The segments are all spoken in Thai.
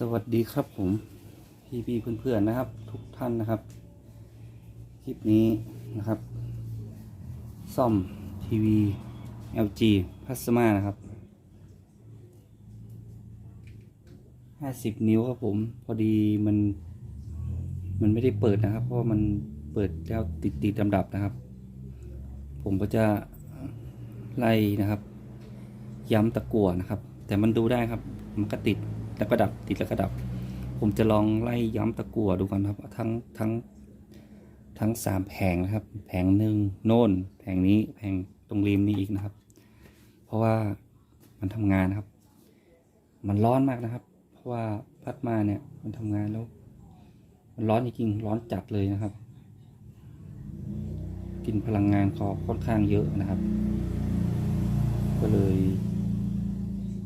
สวัสดีครับผม พี่พี่เพื่อนๆนะครับ ทุกท่านนะครับ คลิปนี้นะครับ ซ่อมทีวี LG พัสมานะครับ50นิ้วครับผม พอดีมัน มันไม่ได้เปิดนะครับ เพราะมันเปิดแล้วติดติดลำดับนะครับ ผมก็จะไล่นะครับ ย้ำตะกั่วนะครับ แต่มันดูได้ครับ มันก็ติด แล้วก็ดับติดแล้วก็ดับ ผมจะลองไล่ย้ำตะกั่วดูกันครับ ทั้งทั้งทั้งสามแผงนะครับ แผงหนึ่งโน่น แผงนี้แผงตรงริมนี้อีกนะครับ เพราะว่ามันทำงานนะครับ มันร้อนมากนะครับ เพราะว่าพัดมาเนี่ยมันทำงานแล้ว มันร้อนจริงๆร้อนจัดเลยนะครับ กินพลังงานคอค่อนข้างเยอะนะครับ ก็เลย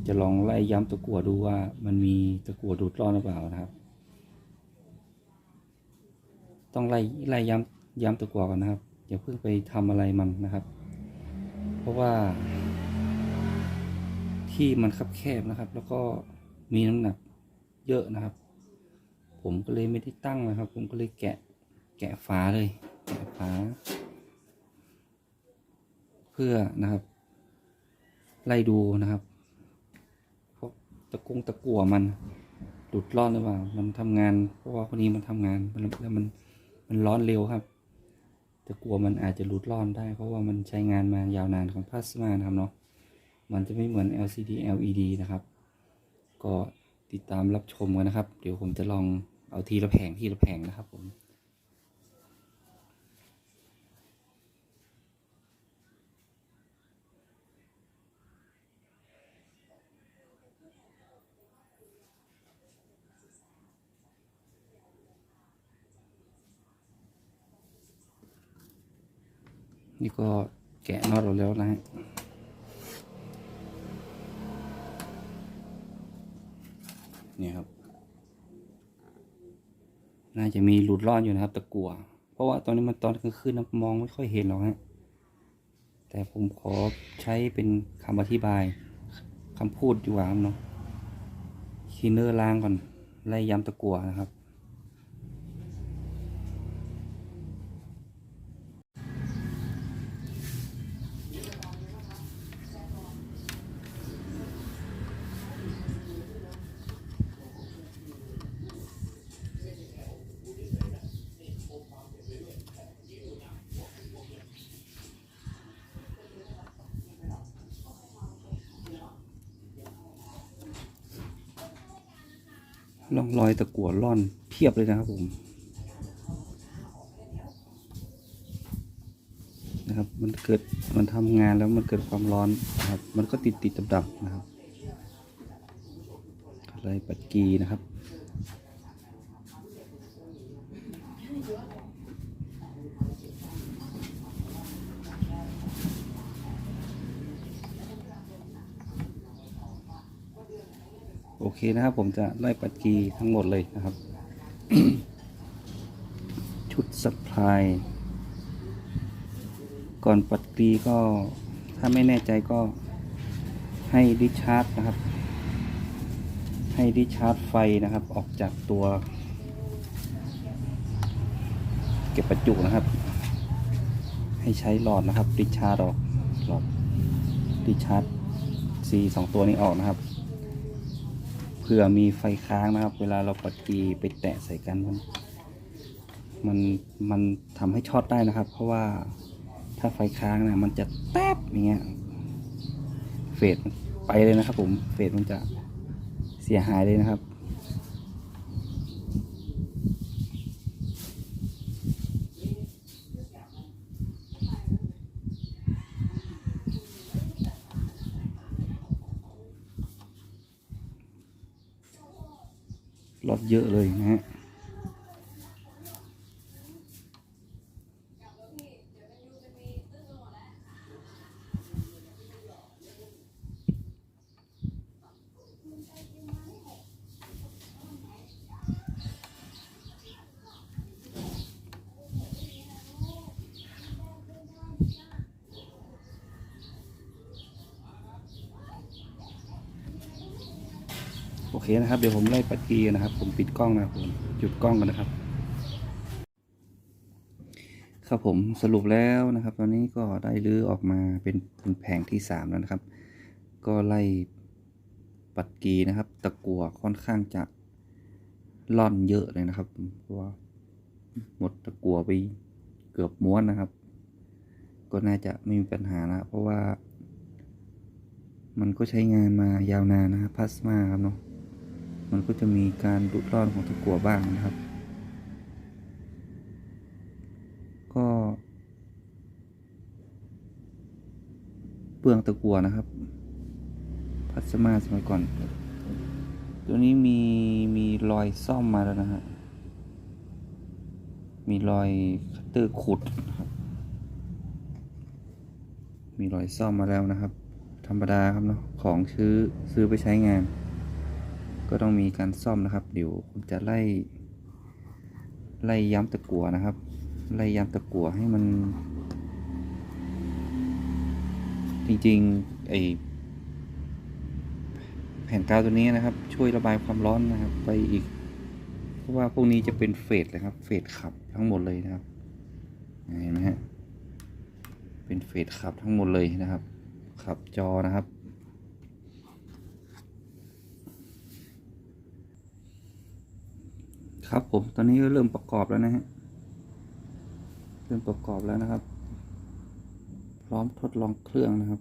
จะลองไล่ย้ำตะกั่วดูว่ามันมีตะกั่วดูดร้อนหรือเปล่านะครับ ต้องไล่ไล่ย้ำย้ำตะกั่วก่อนนะครับอย่าเพิ่งไปทำอะไรมันนะครับ เพราะว่า ที่มันคับแคบนะครับ แล้วก็มีน้ำหนักเยอะนะครับ ผมก็เลยไม่ได้ตั้งนะครับ ผมก็เลยแกะแกะฝาเลยแกะฝาเพื่อนะครับ ไล่ดูนะครับ ตะกุงตะกั่วมันหลุดร้อนหรือเปล่า มันทำงาน เพราะว่าคนนี้มันทำงานมันแล้วมันมันร้อนเร็วครับ ตะกั่วมันอาจจะหลุดร้อนได้ เพราะว่ามันใช้งานมายาวนานของพลาสมานะครับเนาะ มันจะไม่เหมือน LCD LED นะครับ ก็ติดตามรับชมกันนะครับ เดี๋ยวผมจะลองเอาทีละแผงทีละแผงนะครับผม นี่ก็แกะน็อตเราแล้วนะฮะนี่ครับ น่าจะมีหลุดรอนอยู่นะครับตะกั่วเพราะว่าตอนนี้มันตอนกลางคืนนะมองไม่ค่อยเห็นหรอกฮะ แต่ผมขอใช้เป็นคำอธิบายคำพูดดีกว่าครับเนาะคีเนอร์ล้างก่อนไล่ย้ำตะกั่วนะครับ ร่องรอยตะกั่วร่อนเพียบเลยนะครับผมนะครับมันเกิดมันทำงานแล้วมันเกิดความร้อนนะครับ มันก็ติดติดดับๆนะครับอะไรปัดกีนะครับ เคนะครับ ผมจะไล่ปัดกีทั้งหมดเลยนะครับ ชุดสปพายก่อนปัดกีก็ถ้าไม่แน่ใจก็ให้ดิชาร์จนะครับ ให้ดิชาร์จไฟนะครับ ออกจากตัว เก็บประจุนะครับ ให้ใช้หลอดนะครับดิชาร์จออกหลอดดิชาร์จซีสองตัวนี้ออกนะครับ ผื่อมีไฟค้างนะครับ เวลาเราปัดกีไปแตะใส่กันมันมันมันทำให้ช็อตได้นะครับ เพราะว่าถ้าไฟค้างนะมันจะแป๊บอย่างเงี้ยเฟดไปเลยนะครับ ผมเฟดมันจะเสียหายเลยนะครับ รถเยอะเลยนะฮะ เคนะครับเดี๋ยวผมไล่ปัดกีนะครับ ผมปิดกล้องนะครับผมหยุดกล้องกันนะครับ ครับผมสรุปแล้วนะครับ ตอนนี้ก็ได้รื้อออกมาเป็นเป็นแผงที่สามแล้วนะครับ ก็ไล่ปัดกีนะครับ ตะกัวค่อนข้างจะล่อนเยอะเลยนะครับเพราะว่าหมดตะกัวไปเกือบม้วนนะครับ ก็น่าจะไม่มีปัญหานะเพราะว่ามันก็ใช้งานมายาวนานนะครับพลาสมาครับเนาะ มันก็จะมีการรุดร่อนของตะกัวบ้างนะครับ ก็เปลืองตะกัวนะครับพลาสมาสมัยก่อน ตัวนี้มีมีรอยซ่อมมาแล้วนะฮะ มีรอยคัตเตอร์ขุดนะครับมีรอยซ่อมมาแล้วนะครับ ธรรมดาครับเนาะของซื้อซื้อไปใช้งาน ก็ต้องมีการซ่อมนะครับ เดี๋ยวผมจะไล่ ไล่ย้ำตะกั่วนะครับ ไล่ย้ำตะกั่วให้มัน จริงๆไอแผ่นกาวตัวนี้นะครับ ช่วยระบายความร้อนนะครับ ไปอีก เพราะว่าพวกนี้จะเป็นเฟสเลยครับ เฟสขับทั้งหมดเลยนะครับเห็นไหมฮะเป็นเฟสขับทั้งหมดเลยนะครับ ขับจอนะครับ ครับผมตอนนี้ก็เริ่มประกอบแล้วนะฮะเริ่มประกอบแล้วนะครับ พร้อมทดลองเครื่องนะครับ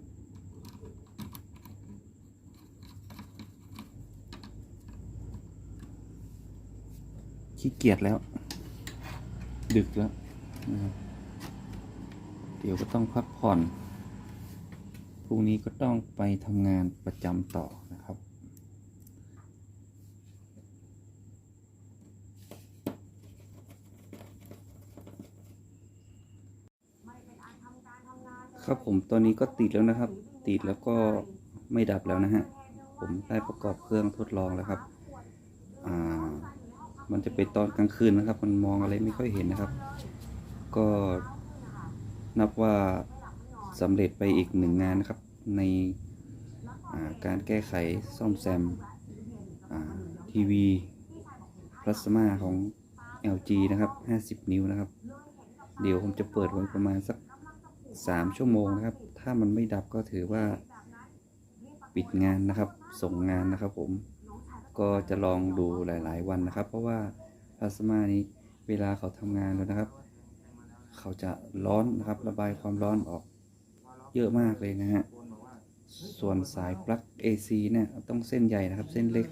ขี้เกียจแล้ว ดึกแล้วนะครับเดี๋ยวก็ต้องพักผ่อนพรุ่งนี้ก็ต้องไปทำงานประจำต่อนะ ครับผมตอนนี้ก็ติดแล้วนะครับ ติดแล้วก็ไม่ดับแล้วนะฮะผมได้ประกอบเครื่องทดลองแล้วครับ อ่า มันจะเป็นตอนกลางคืนนะครับ มันมองอะไรไม่ค่อยเห็นนะครับ ก็นับว่าสำเร็จไปอีกหนึ่งงานนะครับ ในาการแก้ไขซ่อมแซมทีวีพลาสมาของ LG นะครับ 50 นิ้วนะครับ เดี๋ยวผมจะเปิดไว้ประมาณสัก 3ชั่วโมงนะครับ ถ้ามันไม่ดับก็ถือว่าปิดงานนะครับ ส่งงานนะครับ ผม ก็จะลองดูหลาย ๆ วันนะครับ เพราะว่าพลาสมานี้เวลาเขาทำงานแล้วนะครับ เขาจะร้อนนะครับ ระบายความร้อนออก เยอะมากเลยนะฮะ ส่วนสายปลั๊ก AC เนี่ยต้องเส้นใหญ่นะครับ เส้นเล็ก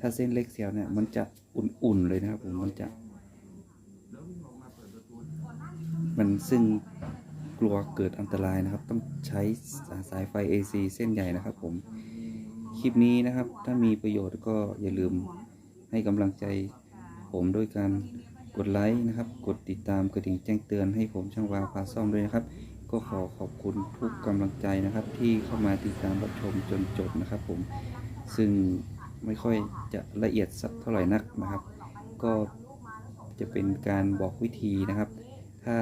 ถ้าเส้นเล็กเสียวเนี่ยมันจะอุ่น ๆ เลยนะครับผม มันจะ มันซึ่ง กลัวเกิดอันตรายนะครับ ต้องใช้สายไฟ AC เส้นใหญ่นะครับ ผมคลิปนี้นะครับ ถ้ามีประโยชน์ก็อย่าลืมให้กำลังใจผมด้วยการกดไลค์นะครับ กดติดตามกระดิ่งแจ้งเตือนให้ผมช่างวาพาซ่อมด้วยนะครับ ก็ขอขอบคุณทุกกำลังใจนะครับ ที่เข้ามาติดตามรับชมจนจบนะครับ ผมซึ่งไม่ค่อยจะละเอียดสักเท่าไหร่นักนะครับ ก็จะเป็นการบอกวิธีนะครับ ถ้า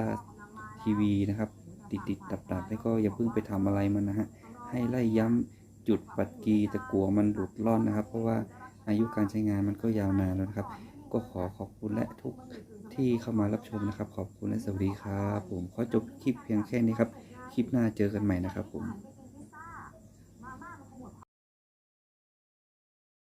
ทีวีนะครับ ติดติดดับดับแล้วก็อย่าเพิ่งไปทำอะไรมันนะฮะให้ไล่ย้ำจุดปัดกีตะกัวมันหลุดร่อนนะครับ เพราะว่าอายุการใช้งานมันก็ยาวนานแล้วนะครับ ก็ขอขอบคุณและทุกที่เข้ามารับชมนะครับ ขอบคุณและสวัสดีครับผมขอจบคลิปเพียงแค่นี้ครับ คลิปหน้าเจอกันใหม่นะครับผม